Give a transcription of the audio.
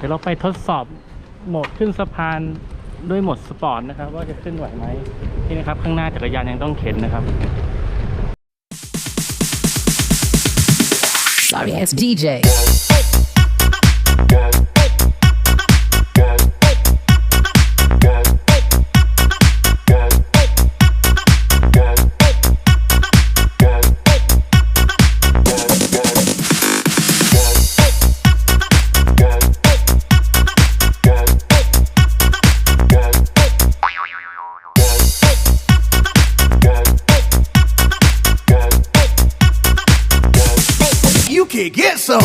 ดี๋ยวเราไปทดสอบโหมดขึ้นสะพานด้วยโหมดสปอร์ตนะครับ ว่าจะขึ้นไหวไหมนี่นะครับ ข้างหน้าจักรยานยังต้องเข็นนะครับ Sorry it's DJ. get some.